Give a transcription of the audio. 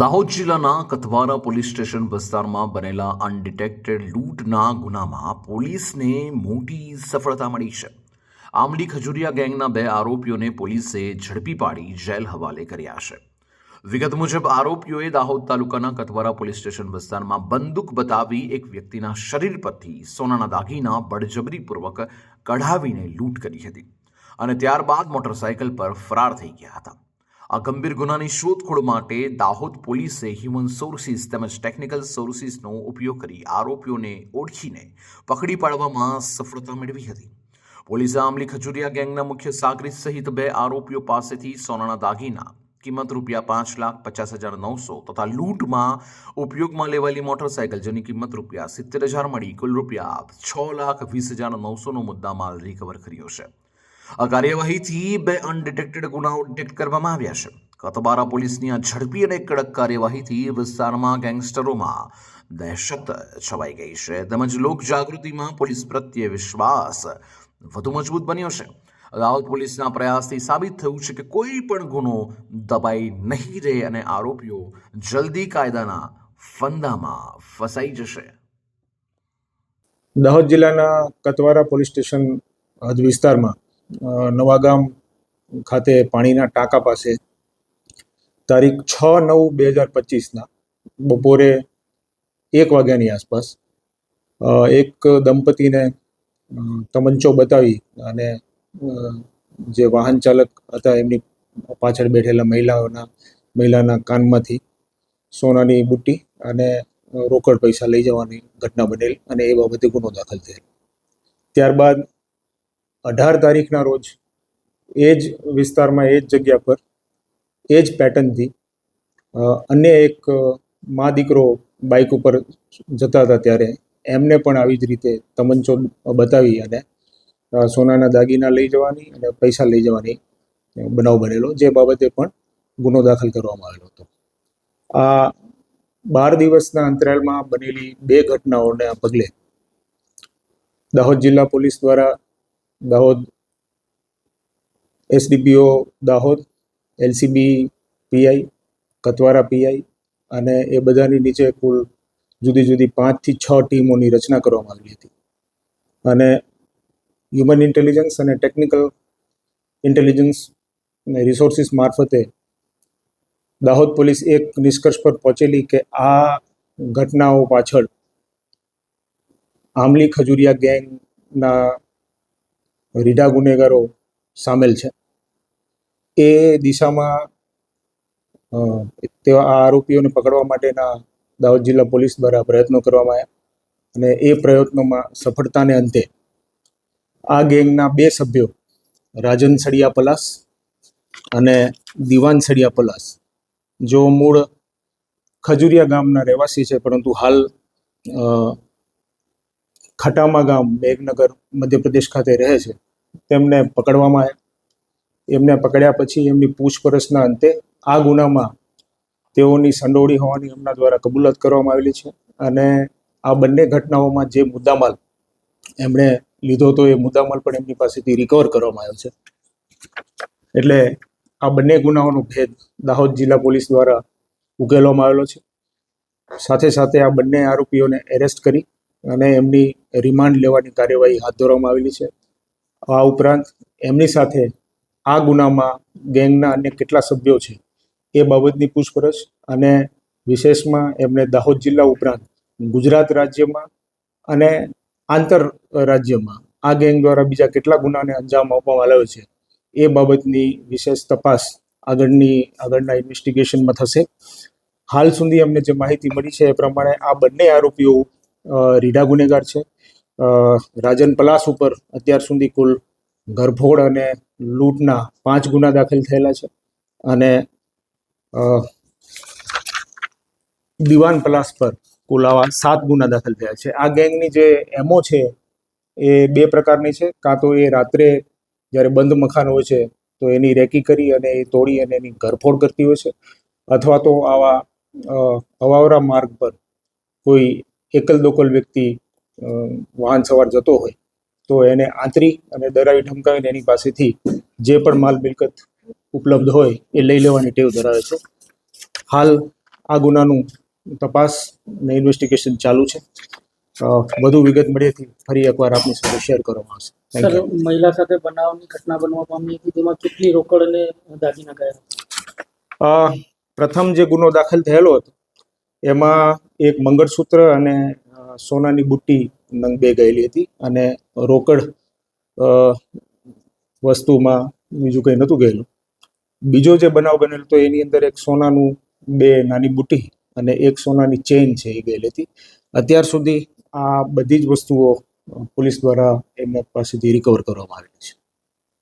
દાહોદ જિલ્લાના કથવારા police station વિસ્તારમાં બનેલા અનડિટેક્ટેડ લૂંટના ગુનામાં પોલીસને મોટી સફળતા મળી છે. આમલી ખજુરિયા ગેંગના બે આરોપીઓને પોલીસે ઝડપી પાડી જેલ હવાલે કર્યા છે. વિગત મુજબ, આરોપીઓએ દાહોદ તાલુકાના કતવારા પોલીસ સ્ટેશન વિસ્તારમાં બંદૂક બતાવી એક વ્યક્તિના શરીર પરથી સોનાના દાગીના બળજબરીપૂર્વક કઢાવીને લૂંટ કરી હતી અને ત્યારબાદ મોટરસાયકલ પર ફરાર થઈ ગયા હતા. આ ગંભીર ગુનાની શોધખોળ માટે દાહોદ પોલીસે હ્યુમન સોર્સિસ તેમજ ટેકનિકલ સોર્સિસનો ઉપયોગ કરી આરોપીઓને ઓળખીને પકડી પાડવામાં સફળતા મેળવી હતી. પોલીસે આમલી ખજુરિયા ગેંગના મુખ્ય સાગરી સહિત બે આરોપીઓ પાસેથી સોનાના દાગીના, કિંમત રૂપિયા પાંચ લાખ પચાસ હજાર નવસો તથા લૂંટમાં ઉપયોગમાં લેવાયેલી મોટરસાયકલ જેની કિંમત રૂપિયા સિત્તેર હજાર મળી કુલ રૂપિયા છ લાખ વીસ હજાર નવસોનો મુદ્દામાલ રિકવર કર્યો છે. આ કાર્યવાહીથી બે અનડિટેક્ટેડ ગુનાઓ ડિટેક્ટ કરવામાં આવ્યા છે. કતબારા પોલીસની આ ઝડપી અને કડક કાર્યવાહીથી વિસ્તારમાં ગેંગસ્ટરોમાં દહેશત છવાઈ ગઈ છે. તેમજ લોક જાગૃતિમાં પોલીસ પ્રત્યે વિશ્વાસ વધુ મજબૂત બન્યો છે. દાહોદ પોલીસના પ્રયાસથી સાબિત થયું છે કે કોઈ પણ ગુનો દબાઈ નહીં રહે અને આરોપીઓ જલ્દી કાયદાના ફંદામાં ફસાઈ જશે. દાહોદ જિલ્લાના કતવારા પોલીસ સ્ટેશન વિસ્તારમાં નવાગામ ખાતે પાણીના ટાંકા પાસે તારીખ છ નવ બે હજાર પચીસના બપોરે એક વાગ્યાની આસપાસ એક દંપતીને તમંચો બતાવી અને જે વાહન ચાલક હતા એમની પાછળ બેઠેલા મહિલાઓના, મહિલાના કાનમાંથી સોનાની બુટ્ટી અને રોકડ પૈસા લઈ જવાની ઘટના બનેલ અને એ બાબતે ગુનો દાખલ થયેલ. ત્યારબાદ અઢાર તારીખના રોજ એ જ વિસ્તારમાં, એ જ જગ્યા પર, એ જ પેટર્નથી અન્ય એક મા દીકરો બાઇક ઉપર જતા હતા ત્યારે. એમને પણ આવી જ રીતે તમંચો બતાવી અને સોનાના દાગીના લઈ જવાની અને પૈસા લઈ જવાની બનાવ બનેલો, જે બાબતે પણ ગુનો દાખલ કરવામાં આવેલો હતો. આ બાર દિવસના અંતરાલમાં બનેલી બે ઘટનાઓને પગલે દાહોદ જિલ્લા પોલીસ દ્વારા Dahod, SDPO Dahod, LCB, PI, Katwara PI અને એ બધાની નીચે કુલ જુદી જુદી પાંચથી છ ટીમોની રચના કરવામાં આવી હતી. અને હ્યુમન ઇન્ટેલિજન્સ અને ટેકનિકલ ઇન્ટેલિજન્સ અને રિસોર્સિસ મારફતે દાહોદ પોલીસ એક નિષ્કર્ષ પર પહોંચેલી કે આ ઘટનાઓ પાછળ આમલી ખજુરિયા ગેંગના રીઢા ગુનેગારો સામેલ છે. એ દિશામાં તેવા આ આરોપીઓને પકડવા માટેના દાહોદ જિલ્લા પોલીસ દ્વારા પ્રયત્નો કરવામાં આવ્યા અને એ પ્રયત્નોમાં સફળતાને અંતે આ ગેંગના બે સભ્યો રાજન સળિયા પલાસ અને દિવાન સળિયા પલાસ, જો મૂળ ખજુરિયા ગામના રહેવાસી છે, પરંતુ હાલ ખટામા ગામ મેઘનગર મધ્યપ્રદેશ ખાતે રહે છે. તેમને પકડવામાં આવ્યા. એમને પકડ્યા પછી એમની પૂછપરછના અંતે આ ગુનામાં તેઓની સંડોવણી હોવાની એમના દ્વારા કબૂલાત કરવામાં આવેલી છે અને આ બંને ઘટનાઓમાં જે મુદ્દામાલ એમણે લીધો હતો એ મુદ્દામાલ પણ એમની પાસેથી રિકવર કરવામાં આવ્યો છે. એટલે આ બંને ગુનાઓનો ભેદ દાહોદ જિલ્લા પોલીસ દ્વારા ઉકેલવામાં આવેલો છે. સાથે સાથે આ બંને આરોપીઓને એરેસ્ટ કરી અને એમની રિમાન્ડ લેવાની કાર્યવાહી હાથ ધરવામાં આવેલી છે. આ ઉપરાંત એમની સાથે આ ગુનામાં ગેંગના અન્ય કેટલા સભ્યો છે એ બાબતની પૂછપરછ અને વિશેષમાં એમને દાહોદ જિલ્લા ઉપરાંત ગુજરાત રાજ્યમાં અને આંતર રાજ્યમાં આ ગેંગ દ્વારા બીજા કેટલા ગુનાને અંજામ આપવામાં આવ્યો છે એ બાબતની વિશેષ તપાસ આગળની, આગળના ઇન્વેસ્ટિગેશનમાં થશે. હાલ સુધી અમને જે માહિતી મળી છે એ પ્રમાણે આ બંને આરોપીઓ રીઢા ગુનેગાર છે. રાજન પલાસ ઉપર અત્યાર સુધી કુલ ગરફોડ અને લૂંટના પાંચ ગુના દાખલ થયેલા છે. અને દિવાન પલાસ પર કુલ આવા સાત ગુના દાખલ થયા છે. આ ગેંગની જે એમો છે, એ બે પ્રકારની છે. કાં તો એ રાત્રે જ્યારે બંધ મકાન હોય છે, તો એની રેકી કરી અને એ તોડી અને એની ગરફોડ કરતી હોય છે. અથવા તો આવા અવાવરા માર્ગ પર કોઈ એકલ દોકલ વ્યક્તિ વાહન સવાર જતો હોય તો એને આંતરી અને દરાવી ઠમકાવીને એની પાસેથી જે પણ માલ મિલકત ઉપલબ્ધ હોય એ લઈ લેવાની ટેવ ધરાવે છે. હાલ આ ગુનાનું તપાસ અને ઇન્વેસ્ટિગેશન ચાલુ છે. વધુ વિગત મળીએથી ફરી એકવાર આપની સાથે શેર કરવામાં આવશે. સર મહિલા સાથે બનાવની ઘટના બનવા પામી હતી તેમાં કેટલી રોકડ અને દાગીના ગયા પ્રથમ જે ગુનો દાખલ થયેલો હતો એમાં એક મંગળસૂત્ર અને સોનાની બુટ્ટી નંગ બે ગયેલી હતી અને રોકડ વસ્તુમાં બીજું કંઈ નહોતું ગયેલું. બીજો જે બનાવ બનેલો તો એની અંદર એક સોનાનું બે નાની બુટ્ટી અને એક સોનાની ચેઇન છે એ ગયેલી હતી. અત્યાર સુધી આ બધી જ વસ્તુઓ પોલીસ દ્વારા એમના પાસેથી રિકવર કરવામાં આવેલી છે.